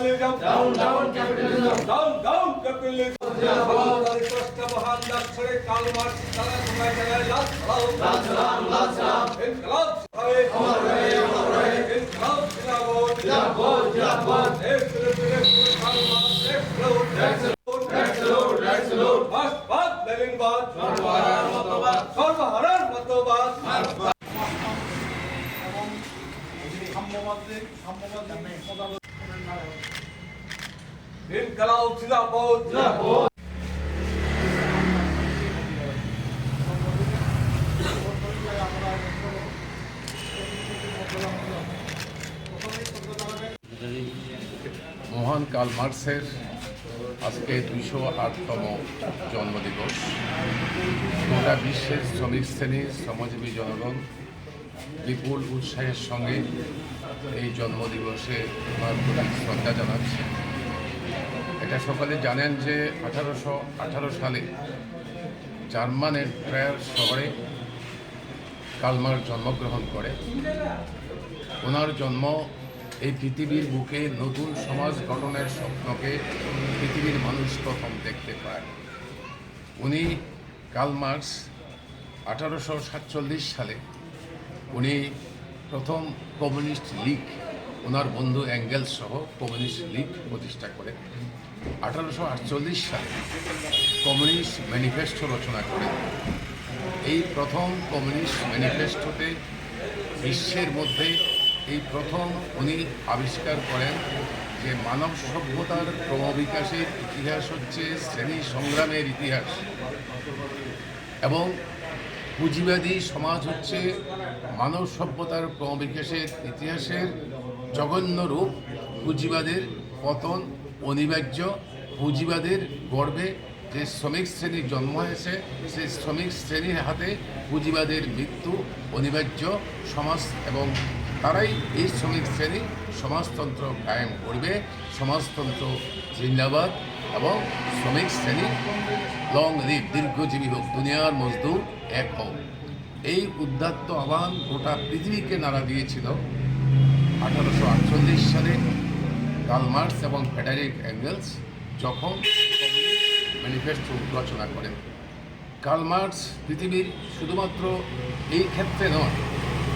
চলছে। জিরাপদ। Up up socialism Down, down, capitalism. Up up socialism Down, down, capitalism. Down down মহান কাল। মহান মার্কসের আজকে দুইশো আটতম জন্মদিবস গোটা বিশ্বের শ্রমিক শ্রেণি শ্রমজীবী জনগণ বিপুল উৎসাহের সঙ্গে এই জন্মদিবসে ওনার প্রতি শ্রদ্ধা জানাচ্ছে। এটা সকলে জানেন যে আঠারোশো আঠারো সালে জার্মানের ট্রায়ার শহরে কালমার জন্মগ্রহণ করে। ওনার জন্ম এই পৃথিবীর বুকে নতুন সমাজ গঠনের স্বপ্নকে পৃথিবীর মানুষ প্রথম দেখতে পায়। উনি কার্ল মার্কস আঠারোশো সাতচল্লিশ সালে উনি প্রথম কমিউনিস্ট লীগ, ওনার বন্ধু অ্যাঙ্গেলস সহ কমিউনিস্ট লীগ প্রতিষ্ঠা করে। আঠারোশো আটচল্লিশ সালে কমিউনিস্ট ম্যানিফেস্টো রচনা করেন এই প্রথম কমিউনিস্ট ম্যানিফেস্টোতে বিশ্বের মধ্যে এই প্রথম উনি আবিষ্কার করেন যে মানব সভ্যতার ক্রমবিকাশের ইতিহাস হচ্ছে শ্রেণি সংগ্রামের ইতিহাস। এবং পুঁজিবাদী সমাজ হচ্ছে মানব সভ্যতার ক্রমবিকাশের ইতিহাসের জঘন্য রূপ। পুঁজিবাদের পতন অনিবার্য। পুঁজিবাদের গর্বে যে শ্রমিক শ্রেণির জন্ম হয়েছে, সেই শ্রমিক শ্রেণির হাতে পুঁজিবাদের মৃত্যু অনিবার্য। সমাজ এবং তারাই এই শ্রমিক শ্রেণি। সমাজতন্ত্র কায়েম করবে। সমাজতন্ত্র জিন্দাবাদ এবং শ্রমিক শ্রেণি লং লিভ দীর্ঘজীবী হোক, দুনিয়ার মজদুর এক হোক এই উদ্যাত্ত আহ্বান গোটা পৃথিবীকে নাড়া দিয়েছিল। আঠারোশো আটচল্লিশ সালে কার্ল মার্কস এবং ফেডারিক অ্যাঙ্গেলস যখন ম্যানিফেস্টো রচনা করেন। কার্ল মার্কস পৃথিবীর শুধুমাত্র এই ক্ষেত্রে নয়,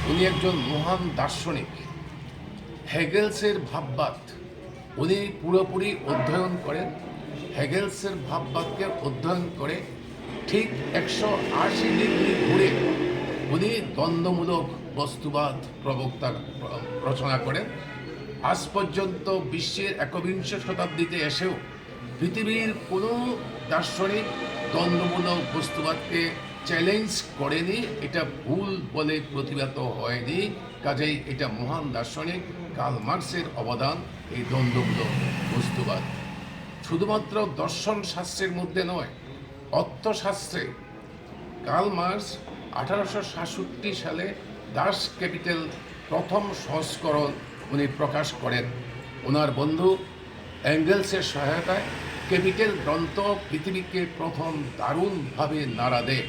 উনি একজন মহান দার্শনিক। হেগেলসের ভাববাদ, উনি পুরোপুরি অধ্যয়ন করেন হেগেলসের ভাববাদকে অধ্যয়ন করে ঠিক একশো আশি ডিগ্রি ঘুরে উনি দ্বন্দ্বমূলক বস্তুবাদ প্রবক্তা রচনা করেন। আজ পর্যন্ত বিশ্বের একবিংশ শতাব্দীতে এসেও পৃথিবীর কোনো দার্শনিক দ্বন্দ্বমূলক বস্তুবাদকে চ্যালেঞ্জ করেনি, এটা ভুল বলে প্রতিবাদ হয়নি। কাজেই এটা মহান দার্শনিক কার্ল মার্কসের অবদান এই দ্বন্দ্বমূলক বস্তুবাদ। শুধুমাত্র দর্শন শাস্ত্রের মধ্যে নয়, অর্থশাস্ত্রে। কার্ল মার্কস আঠারোশো সাতষট্টি সালে দাস ক্যাপিটাল প্রথম সংস্করণ উনি প্রকাশ করেন। ওনার বন্ধু অ্যাঙ্গেলসের সহায়তায় ক্যাপিটাল গ্রন্থ পৃথিবীকে প্রথম দারুণভাবে নাড়া দেয়।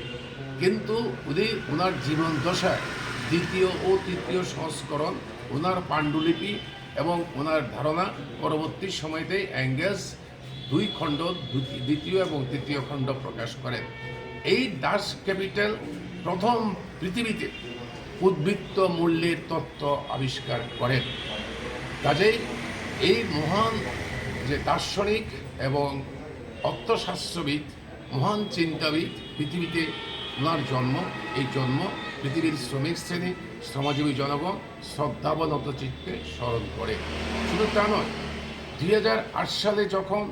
কিন্তু উনি ওনার জীবন দশায় দ্বিতীয় ও তৃতীয় সংস্করণ ওনার পাণ্ডুলিপি এবং ওনার ধারণা পরবর্তী সময়তে অ্যাঙ্গেলস দুই খণ্ড দ্বিতীয় এবং তৃতীয় খণ্ড প্রকাশ করেন। এই দাস ক্যাপিটাল প্রথম পৃথিবীতে উদ্বৃত্ত মূল্যের তত্ত্ব আবিষ্কার করেন। কাজেই এই মহান যে দার্শনিক এবং অর্থশাস্ত্রবিদ, মহান চিন্তাবিদ পৃথিবীতে ওনার জন্ম, এই জন্ম পৃথিবীর শ্রমিক শ্রেণি, শ্রমজীবী জনগণ শ্রদ্ধাবনত চিত্তে স্মরণ করে। শুধু তা নয়, দুই সালে যখন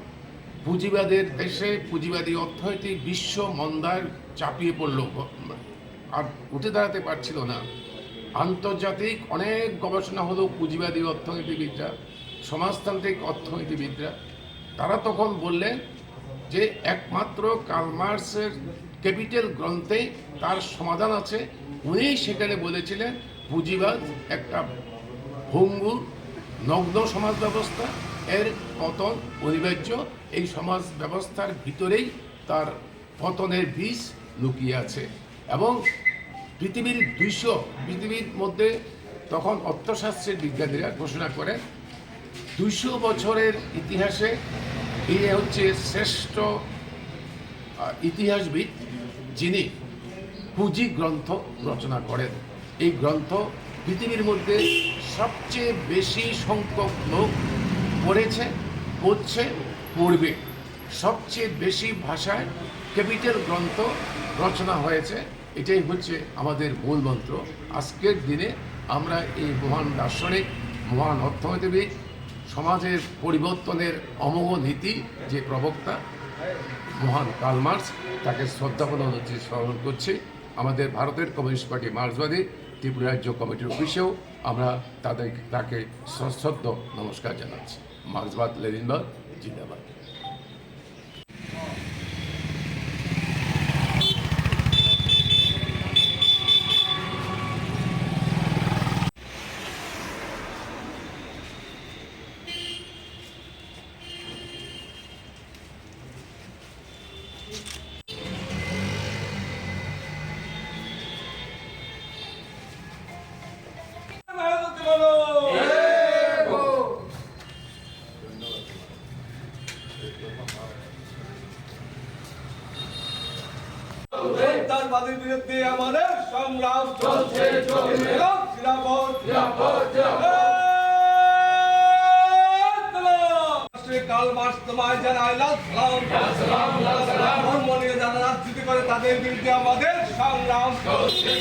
পুঁজিবাদের দেশে পুঁজিবাদী অর্থনৈতিক বিশ্ব মন্দার চাপিয়ে পড়ল। আর উঠে দাঁড়াতে পারছিল না। আন্তর্জাতিক অনেক গবেষণা হলো পুঁজিবাদী অর্থনীতিবিদরা, সমাজতান্ত্রিক অর্থনীতিবিদরা। তারা তখন বললেন যে একমাত্র কালমার্সের ক্যাপিটাল গ্রন্থে তার সমাধান আছে। উনি সেখানে বলেছিলেন, পুঁজিবাদ একটা ভঙ্গুর, নগ্ন সমাজ ব্যবস্থা। এর পতন, অনিবার্য, এই সমাজ ব্যবস্থার ভিতরেই তার পতনের বীজ লুকিয়ে আছে এবং পৃথিবীর দুইশো, পৃথিবীর মধ্যে তখন অর্থশাস্ত্রের বিজ্ঞানীরা ঘোষণা করেন, দুইশো বছরের ইতিহাসে এই হচ্ছে শ্রেষ্ঠ ইতিহাসবিদ যিনি পুঁজি গ্রন্থ রচনা করেন। এই গ্রন্থ পৃথিবীর মধ্যে সবচেয়ে বেশি সংখ্যক লোক পড়েছে, পড়ছে, পড়বে। সবচেয়ে বেশি ভাষায় ক্যাপিটাল গ্রন্থ রচনা হয়েছে। এটাই হচ্ছে আমাদের মূল মন্ত্র। আজকের দিনে আমরা এই মহান দার্শনিক, মহান অর্থনীতিবিদ, সমাজের পরিবর্তনের অমোঘ নীতি যে প্রবক্তা, মহান কার্ল মার্কস, তাকে শ্রদ্ধাপূর্ণ অনুযায়ী স্মরণ করছি। আমাদের ভারতের কমিউনিস্ট পার্টি মার্ক্সবাদী, ত্রিপুরা রাজ্য কমিটির অফিসেও আমরা তাদের তাকে সশ্রদ্ধ নমস্কার জানাচ্ছি। মার্ক্সবাদ লেনিনবাদ জিন্দাবাদ। সংগ্রাম চলছে, জিন্দাবাদ, জিন্দাবাদ। রাষ্ট্রে কাল মার্ক্স তোমায় জানায় লাল সালাম সালাম, লাল সালাম। ধর্ম নিয়ে যারা রাজনীতি করে তাদের বিরুদ্ধে আমাদের সংগ্রাম চলছে,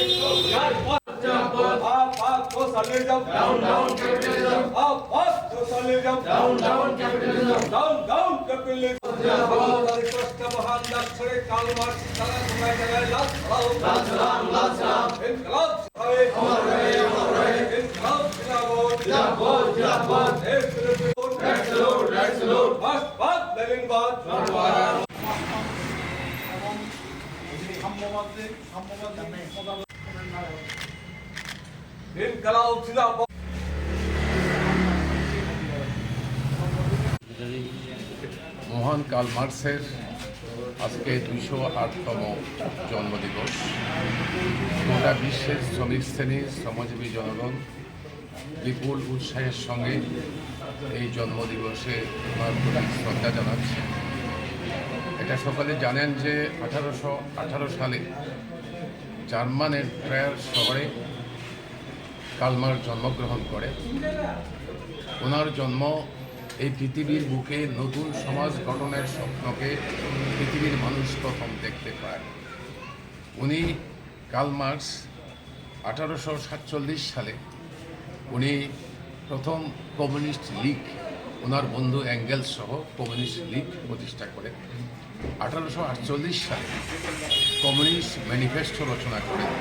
চলছে। জিন্দাবাদ। Up up socialism Down, down, capitalism. Up up socialism Down, down, capitalism. Down down capitalism জিন্দাবাদ। আমাদের কষ্ট মহান দার্শনিক কাল মার্ক্স তারা তোমায় জানায় লাল সালাম লাল সালাম, লাল সালাম। ইনকলাব হবে অমর রহে, অমর রহে। ইনকলাব জিন্দাবাদ জিন্দাবাদ, জিন্দাবাদ। দেশ বিরোধী Red salute, red salute. মার্ক্সবাদ লেনিনবাদ ধন্যবাদ। এবং সাম্যবাদী সাম্যবাদী মতামত মহান কাল মার্কসের আজকে দুইশো আটতম জন্মদিবস। গোটা বিশ্বের শ্রমিক শ্রেণি, শ্রমজীবী জনগণ বিপুল উৎসাহের সঙ্গে এই জন্মদিবসে ওনার প্রতি শ্রদ্ধা জানাচ্ছে। এটা সকলে জানেন যে আঠারোশো আঠারো সালে জার্মানের ট্রায়ার শহরে কালমার জন্মগ্রহণ করে। ওনার জন্ম এই পৃথিবীর বুকে নতুন সমাজ গঠনের স্বপ্নকে পৃথিবীর মানুষ প্রথম দেখতে পায়। উনি কার্ল মার্কস আঠারোশো সাতচল্লিশ সালে উনি প্রথম কমিউনিস্ট লীগ, ওনার বন্ধু অ্যাঙ্গেলস সহ কমিউনিস্ট লীগ প্রতিষ্ঠা করেন আঠারোশো আটচল্লিশ সালে কমিউনিস্ট ম্যানিফেস্টো রচনা করেন।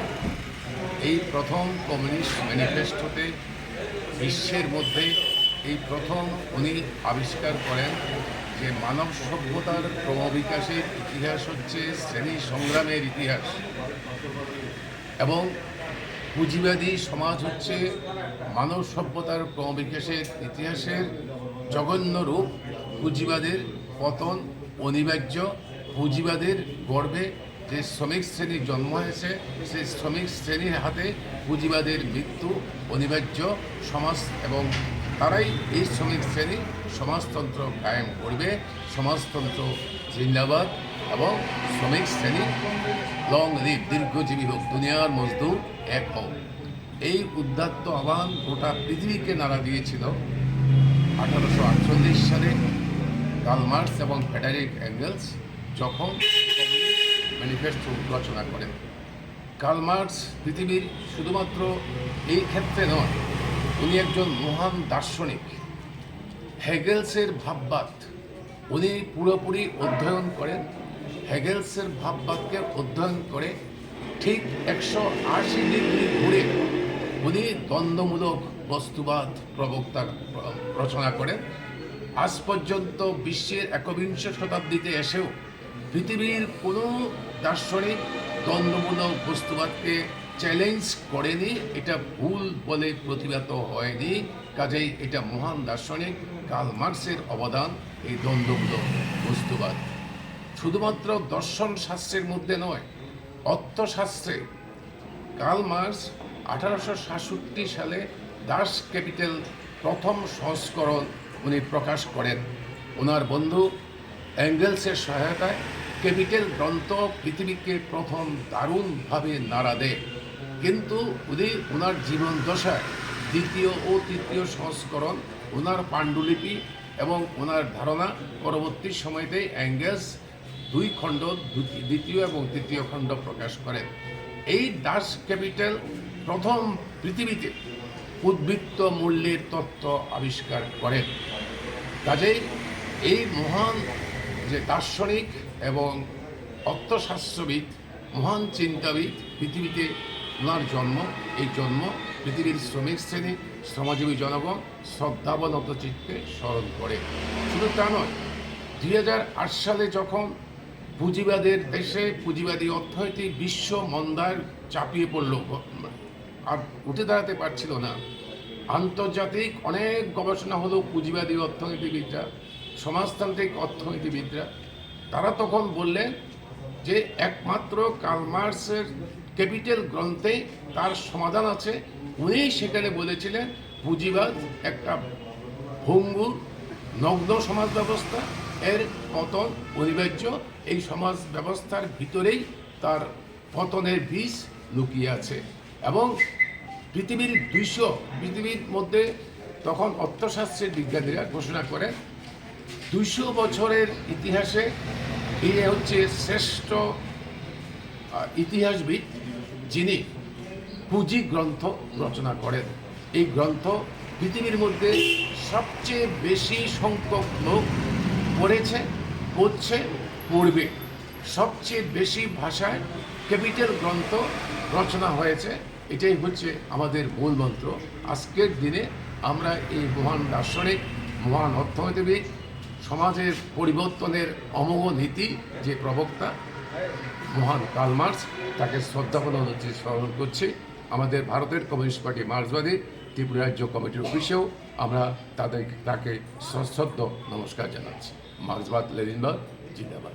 এই প্রথম কমিউনিস্ট ম্যানিফেস্টোতে বিশ্বের মধ্যে এই প্রথম উনি আবিষ্কার করেন যে মানব সভ্যতার ক্রমবিকাশের ইতিহাস হচ্ছে শ্রেণি সংগ্রামের ইতিহাস। এবং পুঁজিবাদী সমাজ হচ্ছে মানব সভ্যতার ক্রমবিকাশের ইতিহাসের জঘন্য রূপ। পুঁজিবাদের পতন অনিবার্য। পুঁজিবাদের গর্বে যে শ্রমিক শ্রেণির জন্ম হয়েছে, সেই শ্রমিক শ্রেণির হাতে পুঁজিবাদের মৃত্যু, অনিবার্য সমাজ এবং তারাই এই শ্রমিক শ্রেণি সমাজতন্ত্র কায়েম করবে। সমাজতন্ত্র জিন্দাবাদ এবং শ্রমিক শ্রেণি লং লিভ দীর্ঘজীবী হোক, দুনিয়ার মজদুর এক হোক এই উদ্দাত্ত আহ্বান গোটা পৃথিবীকে নাড়া দিয়েছিল আঠারোশো আটচল্লিশ সালে কার্ল মার্কস এবং ফেডারিক অ্যাঙ্গেলস যখন ম্যানিফেস্টো রচনা করেন, কার্ল মার্কস পৃথিবীর শুধুমাত্র এই ক্ষেত্রে নয়, উনি একজন মহান দার্শনিক। হেগেলসের ভাববাদ উনি পুরোপুরি অধ্যয়ন করেন। হেগেলসের ভাববাদকে অধ্যয়ন করে ঠিক একশো আশি ডিগ্রি ঘুরে উনি দ্বন্দ্বমূলক বস্তুবাদ প্রবক্তা রচনা করেন। আজ পর্যন্ত বিশ্বের একবিংশ শতাব্দীতে এসেও পৃথিবীর কোনো দার্শনিক দ্বন্দ্বমূলক বস্তুবাদকে চ্যালেঞ্জ করেনি, এটা ভুল বলে প্রতিবাদ হয়নি। কাজেই এটা মহান দার্শনিক কার্ল মার্কসের অবদান এই দ্বন্দ্বমূলক বস্তুবাদ। শুধুমাত্র দর্শন শাস্ত্রের মধ্যে নয়, অর্থশাস্ত্রে। কার্ল মার্কস আঠারোশো সাতষট্টি সালে দাস ক্যাপিটাল প্রথম সংস্করণ উনি প্রকাশ করেন। ওনার বন্ধু অ্যাঙ্গেলসের সহায়তায় ক্যাপিটাল গ্রন্থ পৃথিবীকে প্রথম দারুণভাবে নাড়া দেয়। কিন্তু উনি ওনার জীবন দশায় দ্বিতীয় ও তৃতীয় সংস্করণ ওনার পাণ্ডুলিপি এবং ওনার ধারণা পরবর্তী সময়তে অ্যাঙ্গেলস দুই খণ্ড দ্বিতীয় এবং তৃতীয় খণ্ড প্রকাশ করেন। এই দাস ক্যাপিটাল প্রথম পৃথিবীতে উদ্বৃত্ত মূল্যের তত্ত্ব আবিষ্কার করেন। কাজেই এই মহান যে দার্শনিক এবং অর্থশাস্ত্রবিদ, মহান চিন্তাবিদ, পৃথিবীতে ওনার জন্ম, এই জন্ম পৃথিবীর শ্রমিক শ্রেণি, শ্রমজীবী জনগণ শ্রদ্ধাবনত চিত্তে স্মরণ করে। শুধু তা নয়, দুই সালে যখন পুঁজিবাদের দেশে পুঁজিবাদী অর্থনীতি বিশ্ব মন্দার চাপিয়ে পড়ল, আর উঠে দাঁড়াতে পারছিল না, আন্তর্জাতিক অনেক গবেষণা হলো পুঁজিবাদী অর্থনীতিবিদরা, সমাজতান্ত্রিক অর্থনীতিবিদরা তারা তখন বললেন যে একমাত্র কালমার্সের ক্যাপিটাল গ্রন্থে তার সমাধান আছে। উনি সেখানে বলেছিলেন পুঁজিবাদ একটা ভঙ্গুর নগ্ন সমাজ ব্যবস্থা, এর পতন অনিবার্য। এই সমাজ ব্যবস্থার ভিতরেই তার পতনের বীজ লুকিয়ে আছে। এবং পৃথিবীর দুইশো, পৃথিবীর মধ্যে তখন অর্থশাস্ত্রের বিজ্ঞানীরা ঘোষণা করেন দুইশো বছরের ইতিহাসে এই হচ্ছে শ্রেষ্ঠ ইতিহাসবিদ যিনি পুঁজি গ্রন্থ রচনা করেন। এই গ্রন্থ পৃথিবীর মধ্যে সবচেয়ে বেশি সংখ্যক লোক পড়েছে, পড়ছে, পড়বে। সবচেয়ে বেশি ভাষায় ক্যাপিটাল গ্রন্থ রচনা হয়েছে। এটাই হচ্ছে আমাদের মূল মন্ত্র। আজকের দিনে আমরা এই মহান দার্শনিক, মহান অর্থনীতিবিদ সমাজের পরিবর্তনের অমোঘ নীতি যে প্রবক্তা, মহান কালমার্স তাকে তাকে শ্রদ্ধাপন হচ্ছে, স্মরণ করছি। আমাদের ভারতের কমিউনিস্ট পার্টি মার্ক্সবাদী, ত্রিপুরা রাজ্য কমিটির অফিসেও আমরা তাদের, তাকে সশ্রদ্ধ নমস্কার জানাচ্ছি। মার্ক্সবাদ, লেনিনবাদ, জিন্দাবাদ।